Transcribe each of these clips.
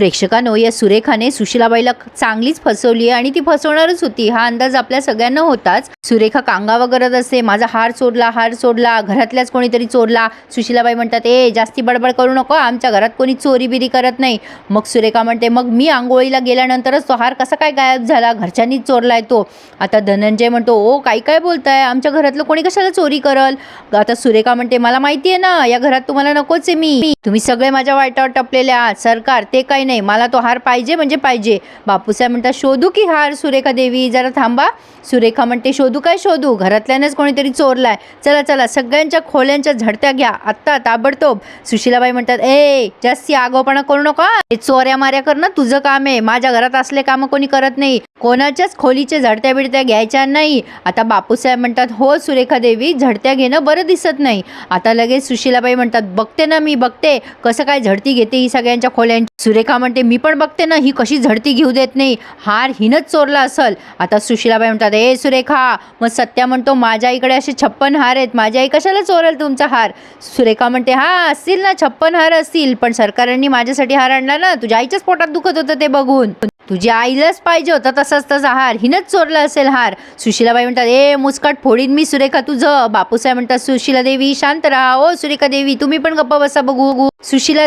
प्रेक्षकांनो या सुरेखाने सुशिलाबाईला चांगलीच फसवली आहे आणि ती फसवणारच होती. हा अंदाज आपल्या सगळ्यांना होताच. सुरेखा कांगावा करत असते. माझा हार चोरला हार चोरला घरातल्याच कोणीतरी चोरला. सुशिलाबाई म्हणतात ए जास्ती बडबड करू नको आमच्या घरात कोणी चोरी बिरी करत नाही. मग सुरेखा म्हणते मग मी आंघोळीला गेल्यानंतरच तो हार कसा काय गायब झाला? घरच्यांनीच चोरलाय तो. आता धनंजय म्हणतो ओ काय काय बोलताय? आमच्या घरातलं कोणी कशाला चोरी करल? आता सुरेखा म्हणते मला माहिती आहे ना या घरात तुम्हाला नकोच आहे मी. तुम्ही सगळे माझ्या वाईटावर टपलेले आहात. सरकार ते काही नाही मला तो हार पाहिजे म्हणजे पाहिजे. बापूसाहेब म्हणतात शोधू की हार सुरेखा देवी? जरा थांबा. सुरेखा म्हणते शोधू काय शोधू? घरातल्यानंच कोणीतरी चोरलाय. चला चला सगळ्यांच्या खोल्यांच्या झडत्या घ्या. आत्ता ताबडतोब. सुशीलाबाई म्हणतात ए जास्ती आगोपणा करू नका हे. चोऱ्या माऱ्या करणं तुझं काम आहे. माझ्या घरात असले कामं कोणी करत नाही. कोणाच्याच खोलीच्या झडत्या बिडत्या घ्यायच्या नाही. आता बापूसाहेब म्हणतात हो सुरेखा देवी झडत्या घेणं बरं दिसत नाही. आता लगेच सुशीलाबाई म्हणतात बघते ना मी बघते. कसं काय झडती घेते ही सगळ्यांच्या खोल्यांची? सुरेखा म्हणते मी पण बघते ना ही कशी झडती घेऊ देत नाही. हार हिनच चोरला असल. आता सुशिलाबाई म्हणतात ए सुरेखा मग सत्या म्हणतो माझ्या इकडे असे छप्पन हार आहेत. माझ्या आई कशाला चोरेल तुमचा हार? सुरेखा म्हणते हा असतील ना छप्पन हार असतील पण सरकारांनी माझ्यासाठी हार आणला ना. तुझ्या आईच्याच पोटात दुखत होतं ते बघून. तुझ्या आईलाच पाहिजे होता तसाच तसा हार. हिनच चोरला असेल हार. सुशीलाबाई म्हणतात ए मुस्काट फोडीन मी सुरेखा तुझं. बापूसाहेब म्हणतात सुशीला देवी शांत राहा. ओ सुरेखा देवी तुम्ही पण गप्पा बसा बघू बघू.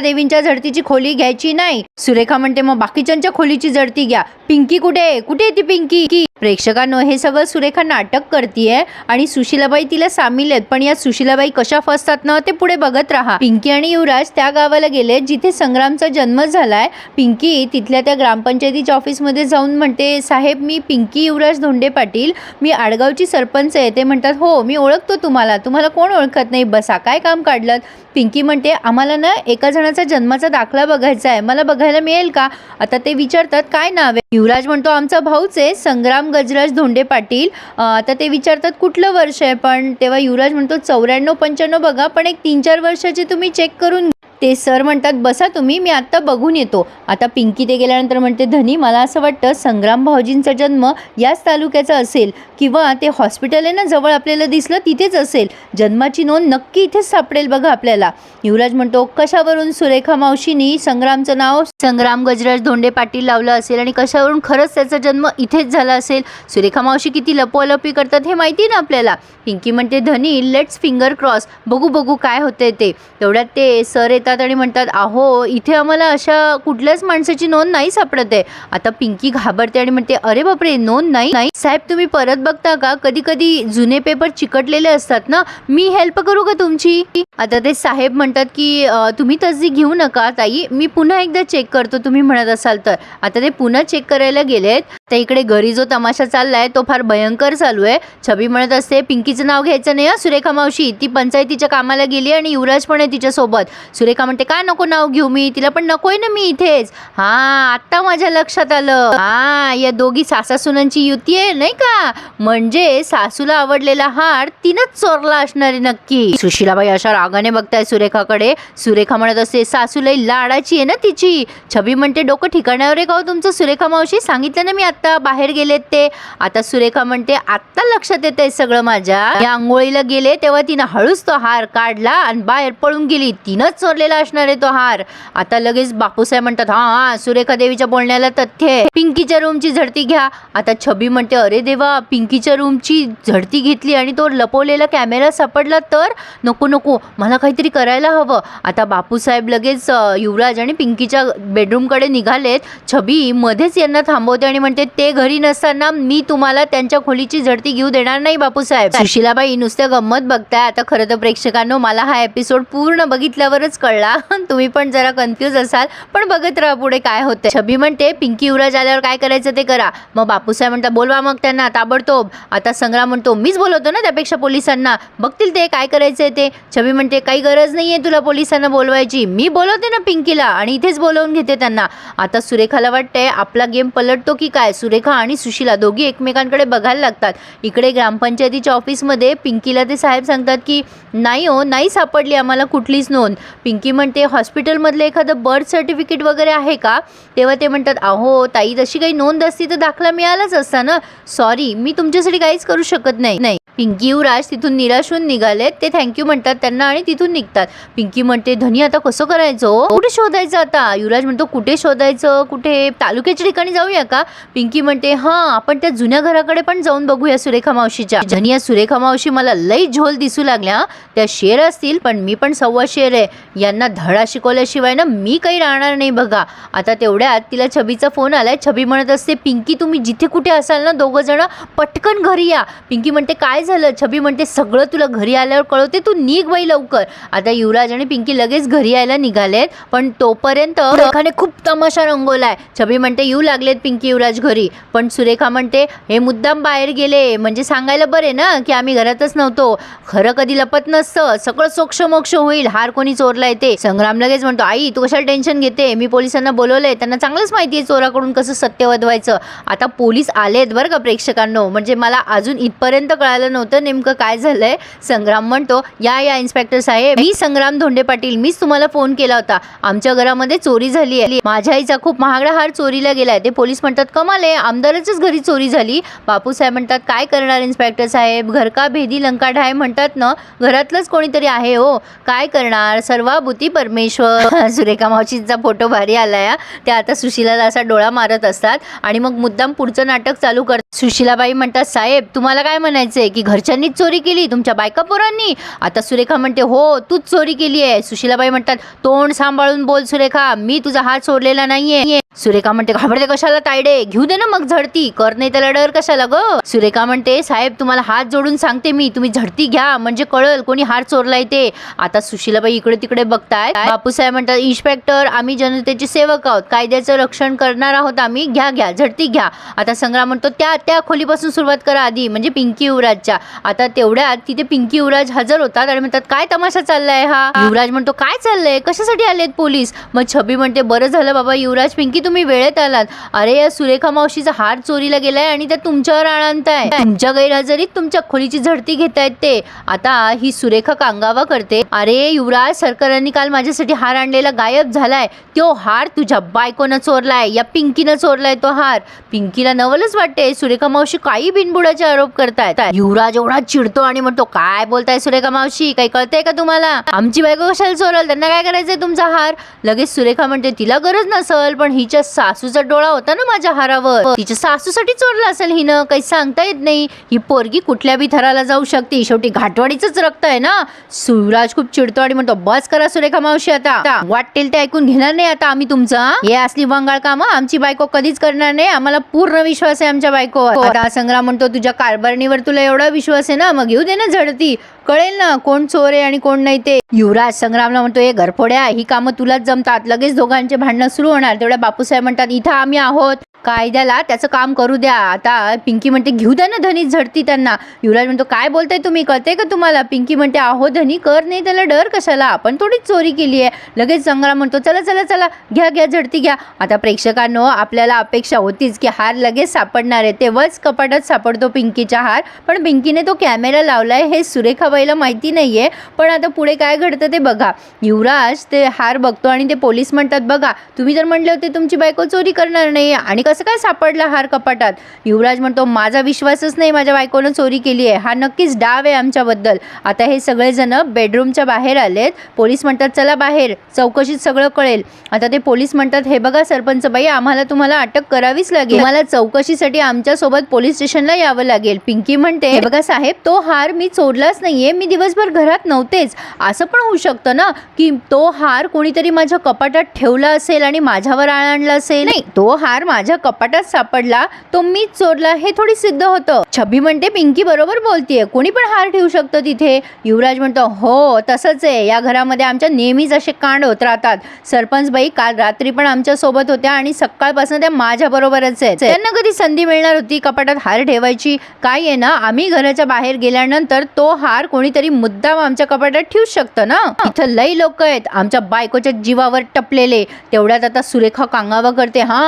देवींच्या झडतीची खोली घ्यायची नाही. सुरेखा म्हणते मग बाकीच्यांच्या खोलीची झडती घ्या. पिंकी कुठे? कुठे ती पिंकी? की प्रेक्षकांनो हे सगळं सुरेखा नाटक करतीये आणि सुशिलाबाई तिला सामील आहेत. पण या सुशिलाबाई कशा फसतात ना ते पुढे बघत राहा. पिंकी आणि युवराज त्या गावाला गेले जिथे संग्रामचा जन्म झालाय. पिंकी तिथल्या त्या ग्रामपंचायतीच्या ऑफिसमध्ये जाऊन म्हणते साहेब मी पिंकी युवराज धोंडे पाटील. मी आडगावची सरपंच आहे. ते म्हणतात हो मी ओळखतो तुम्हाला. तुम्हाला कोण ओळखत नाही? बसा काय काम काढलं पिंकी म्हणते आम्हाला ना एका जणाचा जन्माचा दाखला बघायचा आहे. मला बघायला मिळेल का? आता ते विचारतात काय नाव आहे? युवराज म्हणतो आमचा भाऊच आहे संग्राम गजराज धोंडे पाटील. आता ते विचारतात कुठलं वर्ष आहे? पण तेव्हा युवराज म्हणतो चौऱ्याण्णव पंच्याण्णव बघा पण एक तीन चार वर्षाचे तुम्ही चेक करून ते सर म्हणतात बसा तुम्ही मी आत्ता बघून येतो. आता पिंकी ते गेल्यानंतर म्हणते धनी मला असं वाटतं संग्राम भाऊजींचा जन्म याच तालुक्याचा असेल किंवा ते हॉस्पिटल आहे ना जवळ आपल्याला दिसलं तिथेच असेल. जन्माची नोंद नक्की इथेच सापडेल बघा आपल्याला. युवराज म्हणतो कशावरून सुरेखा मावशीनी संग्रामचं नाव संग्राम गजराज धोंडे पाटील लावलं असेल आणि कशावरून खरंच त्याचा जन्म इथेच झाला असेल? सुरेखा मावशी किती लपवालपी करतात हे माहिती ना आपल्याला. पिंकी म्हणते धनी लेट्स फिंगर क्रॉस बघू बघू काय होते ते. तेवढ्यात ते सर येतात आणि म्हणतात अहो इथे आम्हाला अशा कुठल्याच माणसाची नोंद नाही सापडत आहे. आता पिंकी घाबरते आणि म्हणते अरे बापरे नोंद नाही नाही. साहेब तुम्ही परत बघता का? कधी कधी जुने पेपर चिकटलेले असतात ना मी हेल्प करू का तुमची? आता ते साहेब म्हणतात की तुम्ही तसदी घेऊ नका ताई. मी पुन्हा एकदा चेक करतो तुम्ही म्हणत असाल तर. आता ते पुन्हा चेक करायला गेलेत. तर इकडे घरी जो तमाशा चाललाय तो फार भयंकर चालू आहे. छबी म्हणत असते पिंकीचं नाव घ्यायचं नाही सुरेखा मावशी. ती पंचायतीच्या कामाला गेली आणि युवराज पण आहे तिच्यासोबत. सुरेखा म्हणते काय नको नाव घेऊ मी? तिला पण नकोय ना मी इथेच. हा आत्ता माझ्या लक्षात आलं. हा या दोघी सासासुनांची युती आहे नाही का? म्हणजे सासूला आवडलेला हार तिनंच चोरला असणार आहे नक्की. सुशिलाबाई अशा रागाने बघताय सुरेखाकडे. सुरेखा म्हणत असते सासूलाई लाडाची आहे ना तिची. छबी म्हणते डोकं ठिकाणावर आहे का हो तुमचं? सुरेखा मावशी सांगितलं ना मी आत्ता बाहेर गेलेत ते. आता सुरेखा म्हणते आत्ता लक्षात येत आहे सगळं माझ्या. या आंघोळीला गेले तेव्हा तिनं हळूच तो हार काढला आणि बाहेर पळून गेली. तिनंच चोरलेला असणार आहे तो हार. आता लगेच बापूसाहेब म्हणतात हा हा सुरेखा देवीच्या बोलण्याला तथ्य आहे. पिंकीच्या रूमची झडती घ्या. आता छबी म्हणते अरे देवा पिंकीच्या रूमची झडती घेतली आणि तो लपवलेला कॅमेरा सापडला तर? नको नको मला काहीतरी करायला हवं. आता बापूसाहेब लगेच युवराज आणि पिंकीच्या बेडरूमकडे निघालेत. छबी मध्येच यांना थांबवते आणि म्हणते ते घरी नसताना मी तुम्हाला त्यांच्या खोलीची झडती घेऊ देणार नाही बापूसाहेब. सुशिलाबाई नुसतं गंमत बघताय. आता खरं तर प्रेक्षकांनो मला हा एपिसोड पूर्ण बघितल्यावरच कळला. तुम्ही पण जरा कन्फ्यूज असाल. पण बघत राहा पुढे काय होते छबी म्हणते पिंकी युवराज आल्यावर काय करायचं ते करा. मग बापूसाहेब म्हणतात बोलवा मग त्यांना ताबडतोब. आता संग्राम म्हणतो मीच बोलवतो ना त्यापेक्षा पोलिसांना. बघतील ते काय करायचं ते. छबी म्हणते काही गरज नाही आहे तुला पोलिसांना बोलवायची. मी बोलवते ना पिंकीला आणि इथेच बोलवून घेते त्यांना. आता सुरेखाला वाटतंय आपला गेम पलटतो की काय? सुरेखा आणि सुशीला दोघी एकमेकांकडे बघायला लागतात. इकडे ग्रामपंचायतीच्या ऑफिसमध्ये पिंकीला ते साहेब सांगतात की नाही हो नाही सापडली आम्हाला कुठलीच नोंद. पिंकी की म्हणते हॉस्पिटलमधलं एखादं बर्थ सर्टिफिकेट वगैरे आहे का? तेव्हा ते म्हणतात अहो ताई तशी काही नोंद असती तर दाखला मिळालाच असता ना. सॉरी मी तुमच्यासाठी काहीच करू शकत नाही. नाही. पिंकी युवराज तिथून निराश होऊन निघालेत. ते थँक्यू म्हणतात त्यांना आणि तिथून निघतात. पिंकी म्हणते धनी आता कसं करायचं हो? कुठे शोधायचं आता? युवराज म्हणतो कुठे शोधायचं? कुठे तालुक्याच्या ठिकाणी जाऊया का? पिंकी म्हणते हा आपण त्या जुन्या घराकडे पण जाऊन बघूया सुरेखा मावशीच्या. धनी या सुरेखा मावशी मला लई झोल दिसू लागल्या त्या शेर असतील पण मी पण सव्वा शेर आहे. यांना धडा शिकवल्याशिवाय ना मी काही राहणार नाही बघा. आता तेवढ्यात तिला छबीचा फोन आलाय. छबी म्हणत असते पिंकी तुम्ही जिथे कुठे असाल ना दोघं जण पटकन घरी या. पिंकी म्हणते काय झालं? छबी म्हणते सगळं तुला घरी आल्यावर कळवते तू निघ बाई लवकर. आता युवराज आणि पिंकी लगेच घरी यायला निघालेत पण तोपर्यंत सुरेखाने खूप तमाशा रंगवलाय. छबी म्हणते येऊ लागलेत पिंकी युवराज घरी. पण सुरेखा म्हणते हे मुद्दाम बाहेर गेले. म्हणजे सांगायला बरे ना की आम्ही घरातच नव्हतो. खरं कधी लपत नसतं. सगळं सोक्ष मोक्ष होईल. हार कोणी चोरला येते संग्राम लगेच म्हणतो आई तू कशाला टेन्शन घेते? मी पोलिसांना बोलवलंय. त्यांना चांगलंच माहिती आहे चोराकडून कसं सत्य वधवायचं. आता पोलीस आलेत बरं का प्रेक्षकांनो. म्हणजे मला अजून इथपर्यंत कळालं नव्हतं नेमकं काय झालंय. संग्राम म्हणतो या या इन्स्पेक्टर साहेब मी संग्राम धोंडे पाटील मीच तुम्हाला फोन केला होता. आमच्या घरामध्ये चोरी झाली आहे. माझ्या आईचा खूप महागडा हार चोरीला गेलाय. ते पोलीस म्हणतात कमाल आहे आमदाराच्याच घरी चोरी झाली. बापू साहेब म्हणतात काय करणार इन्स्पेक्टर साहेब? घर का भेदी लंका ढाय म्हणतात ना? घरातलंच कोणीतरी आहे हो. काय करणार? सर्वाभूती परमेश्वर. सुरेखा मावशींचा फोटो भारी आलाय त्या आता सुशिलाला असा डोळा मारत असतात आणि मग मुद्दाम पुढचं नाटक चालू कर सुशिलाबाई म्हणतात साहेब तुम्हाला काय म्हणायचंय की घरच्यांनीच चोरी केली तुमच्या बायका पोरांनी. आता सुरेखा म्हणते हो तूच चोरी केली आहे. सुशीलाबाई म्हणतात तोंड सांभाळून बोल सुरेखा मी तुझा हात सोडलेला नाहीये. सुरेखा म्हणते घाबरते कशाला तायडे? घेऊ दे ना मग झडती. कर नाही त्याला डर कशाला ग? सुरेखा म्हणते साहेब तुम्हाला हात जोडून सांगते मी. तुम्ही झडती घ्या. म्हणजे कळल कोणी हार चोरलाय ते आता सुशीलाबाई इकडे तिकडे बघताय. बापूसाहेब म्हणतात इन्स्पेक्टर आम्ही जनतेचे सेवक आहोत. कायद्याचं रक्षण करणार आहोत आम्ही. घ्या घ्या. झडती घ्या. आता संग्राम म्हणतो त्या त्या खोलीपासून सुरुवात करा आधी. म्हणजे पिंकी युवराजच्या. आता तेवढ्यात तिथे पिंकी युवराज हजर होतात आणि म्हणतात काय तमाशा चाललाय हा? युवराज म्हणतो काय चाललंय? कशासाठी आलेत पोलीस? मग छबी म्हणते बरं झालं बाबा. युवराज पिंकी तुम्ही वेळेत आलात. अरे या सुरेखा मावशीचा हार चोरीला गेलाय आणि त्या तुमच्यावर आणताय तुमच्या गैरहजेरीत तुमच्या खोलीची झडती घेतायत ते. आता ही सुरेखा कांगावा करते. अरे युवराज सरकारांनी काल माझ्यासाठी हार आणलेला गायब झालाय. तो हार तुझ्या बायकोनं चोरलाय. या पिंकीनं चोरलाय तो हार. पिंकीला नवलच वाटते सुरेखा मावशी काही बिनबुडाचे आरोप करतायत. युवराज एवढा चिडतो आणि म्हणतो काय बोलताय सुरेखा मावशी? काही कळतंय का तुम्हाला? आमची बायको कशाला चोरल? त्यांना काय करायचंय तुमचा हार? लगेच सुरेखा म्हणते तिला गरज नसल पण हिच्या सासूचा डोळा होता ना माझ्या हारावर. तिच्या सासूसाठी चोरला असेल हिनं. काही सांगता येत नाही. ही पोरगी कुठल्या बी थराला जाऊ शकते. शेवटी घाटवाडीच रक्त आहे ना. सुराज खूप चिडतो आणि म्हणतो बस करा सुरेखा मावशी आता. वाटेल ते ऐकून घेणार नाही आता आम्ही तुमचा हे? असली वंगाळ काम आमची बायको कधीच करणार नाही. आम्हाला पूर्ण विश्वास आहे आमच्या बायकोवर. संग्राम म्हणतो तुझ्या कारभारणीवर तुला एवढा विश्वास आहे ना? मग घेऊ दे ना झडती. कळेल ना कोण चोर आहे आणि कोण नाही ते. युवराज संग्रामला म्हणतो हे घरफोड्या ही कामं तुलाच जमतात. लगेच दोघांचे भांडणं सुरू होणार. तेवढ्या बापू बापूसाहेब म्हणतात इथं आम्ही आहोत. कायद्याला त्याचं काम करू द्या. आता पिंकी म्हणते घेऊ द्या ना धनी झडती त्यांना. युवराज म्हणतो काय बोलताय तुम्ही? कळते का तुम्हाला? पिंकी म्हणते आहो धनी कर नाही त्याला डर कशाला? आपण थोडीच चोरी केली आहे. लगेच संग्राम म्हणतो चला चला चला घ्या घ्या झडती घ्या. आता प्रेक्षकांनो आपल्याला अपेक्षा होतीच की हार लगेच सापडणार आहे. तेव्हाच कपाटात सापडतो पिंकीचा हार. पण पिंकीने तो कॅमेरा लावला आहे हे सुरेखाबाईला माहिती नाही आहे पण आता पुढे काय घडतं ते बघा. युवराज ते हार बघतो आणि ते पोलीस म्हणतात बघा तुम्ही जर म्हणले होते तुमची बायको चोरी करणार नाही. आणि कसं काय सापडला हार कपाटात? युवराज म्हणतो माझा विश्वासच नाही माझ्या बायकोनं चोरी केली आहे. हा नक्कीच डाव आहे आमच्याबद्दल. आता हे सगळेजण बेडरूमच्या बाहेर आलेत. पोलीस म्हणतात चला बाहेर. चौकशीत सगळं कळेल. आता ते पोलीस म्हणतात हे बघा सरपंच बाई आम्हाला तुम्हाला अटक करावीच लागेल. मला चौकशीसाठी आमच्यासोबत पोलीस स्टेशनला यावं लागेल. पिंकी म्हणते हे बघा साहेब तो हार मी चोरलाच नाहीये. मी दिवसभर घरात नव्हतेच. असं पण होऊ शकतं ना की तो हार कोणीतरी माझ्या कपाटात ठेवला असेल आणि माझ्यावर आळ आणला असेल? नाही तो हार माझ्या कपाटात सापडला तो मीच चोरला हे थोडी सिद्ध होतं. छबी म्हणते पिंकी बरोबर बोलतीये. कोणी पण हार ठेवू शकतं तिथे. युवराज म्हणतो हो तसंच आहे. या घरामध्ये आमच्या नेहमीच असे कांड होत राहतात. सरपंच बाई काल रात्री पण आमच्यासोबत होत्या आणि सकाळपासून त्या माझ्या बरोबरच आहेत. त्यांना कधी संधी मिळणार होती? कपाटात हार ठेवायची काय आहे ना? आम्ही घराच्या बाहेर गेल्यानंतर तो हार कोणीतरी मुद्दाम आमच्या कपाटात ठेवू शकतं ना? इथं लई लोक आहेत. आमच्या बायकोच्या जीवावर टपलेले. तेवढ्यात आता सुरेखा कांगावा करते. हा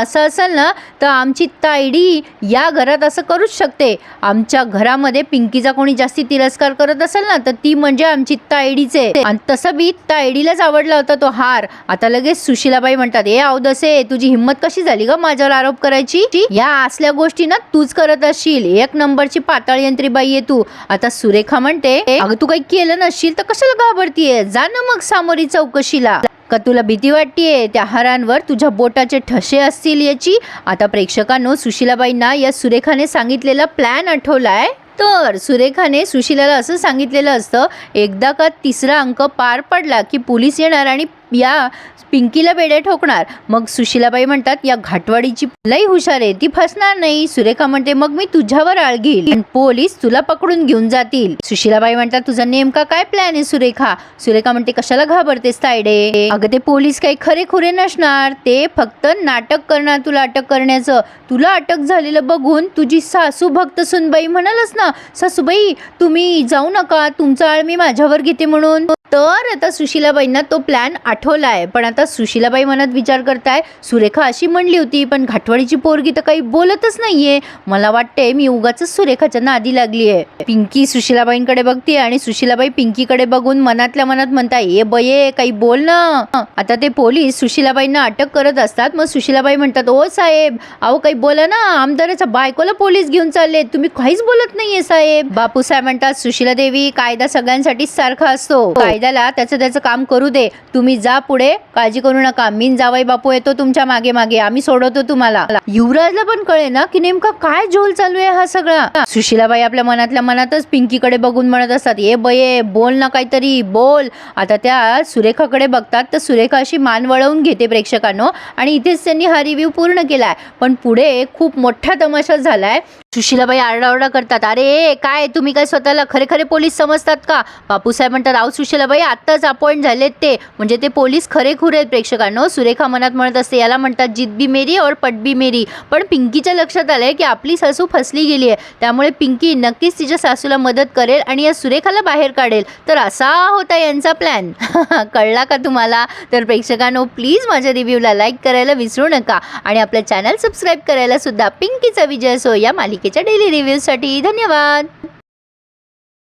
असं असं. असाल ना तर आमची तायडी या घरात असं करूच शकते. आमच्या घरामध्ये पिंकीचा कोणी जास्ती तिरस्कार करत असेल ना तर ती म्हणजे आमची तायडीचे आणि तसं बी तायडीलाच आवडला होता तो हार. आता लगेच सुशिलाबाई म्हणतात ए अवदसे तुझी हिंमत कशी झाली ग माझ्यावर आरोप करायची? या असल्या गोष्टी ना तूच करत असशील. एक नंबरची पातळ यंत्री बाई आहे तू. आता सुरेखा म्हणते अगं तू काही केलं नसशील तर कशाला घाबरतीये? जा ना मग सामोरी चौकशीला. का तुला भीती वाटतेय? त्या हारांवर तुझ्या बोटाचे ठसे असतील याची? आता प्रेक्षकांनो सुशिलाबाईंना या सुरेखाने सांगितलेला प्लॅन आठवलाय. तर सुरेखाने सुशिलाला असं सांगितलेलं असतं एकदा का तिसरा अंक पार पडला की पोलीस येणार आणि या पिंकीला बेडे ठोकणार. मग सुशिलाबाई म्हणतात या घाटवाडीची लई हुशार आहे ती फसणार नाही. सुरेखा म्हणते मग मी तुझ्यावर आळ घेईल पोलीस तुला पकडून घेऊन जातील. सुशिलाबाई म्हणतात तुझा नेमका काय प्लॅन आहे सुरेखा? सुरेखा म्हणते कशाला घाबरतेस तायडे? अगं ते पोलीस काही खरे खुरे नसणार. ते फक्त नाटक करणार तुला अटक करण्याचं. तुला अटक झालेलं बघून तुझी सासू भक्त सुनबाई म्हणालच ना सासूबाई तुम्ही जाऊ नका तुमचा आळ मी माझ्यावर घेते म्हणून. तर आता सुशिलाबाईंना तो प्लॅन आठवला आहे पण आता सुशिलाबाई मनात विचार करताय सुरेखा अशी म्हणली होती पण घाटवाडीची पोरगी तर काही बोलतच नाहीये. मला वाटते मी उगाच सुरेखाच्या नादी लागली आहे. पिंकी सुशिलाबाईंकडे बघते आणि सुशिलाबाई पिंकीकडे बघून मनातल्या मनात म्हणताय ए बये काही बोल ना. आता ते पोलीस सुशिलाबाईंना अटक करत असतात. मग सुशिलाबाई म्हणतात ओ साहेब अहो काही बोला ना. आमदाराच्या बायकोला पोलीस घेऊन चालले तुम्ही काहीच बोलत नाहीये साहेब. बापू साहेब म्हणतात सुशिला देवी कायदा सगळ्यांसाठी सारखा असतो. कायदा कायद्याला त्याचं त्याचं काम करू दे. तुम्ही जा पुढे काळजी करू नका. मीन जावाई बापू येतो तुमच्या मागे मागे. आम्ही सोडवतो तुम्हाला. युवराजला पण कळे ना की नेमका काय झोल चालू आहे हा सगळा. सुशीलाबाई आपल्या मनातल्या मनातच पिंकीकडे बघून म्हणत असतात ए बये बोल ना काहीतरी बोल. आता त्या सुरेखाकडे बघतात तर सुरेखा अशी मान वळवून घेते प्रेक्षकांनो. आणि इथेच त्यांनी हा रिव्ह्यू पूर्ण केलाय. पण पुढे खूप मोठा तमाशा झालाय. सुशीलाबाई आरडाओरडा करतात अरे काय? तुम्ही काय स्वतःला खरे खरे पोलीस समजतात का? बापूसाहेब म्हणतात आहो सुशीलाबाई आत्ताच अपॉइंट झालेत ते. म्हणजे ते पोलीस खरेखुरे आहेत प्रेक्षकांनो. सुरेखा मनात म्हणत असते याला म्हणतात जित बी मेरी और पट बी मेरी. पण पिंकीच्या लक्षात आलंय की आपली सासू फसली गेली आहे. त्यामुळे पिंकी नक्कीच तिच्या सासूला मदत करेल आणि या सुरेखाला बाहेर काढेल. तर असा होता यांचा प्लॅन कळला का तुम्हाला? तर प्रेक्षकांनो प्लीज माझ्या रिव्ह्यूला लाईक करायला विसरू नका. आणि आपलं चॅनल सबस्क्राईब करायला सुद्धा पिंकीचा विजय असो या मालिकेच्या डेली रिव्ह्यूजसाठी धन्यवाद!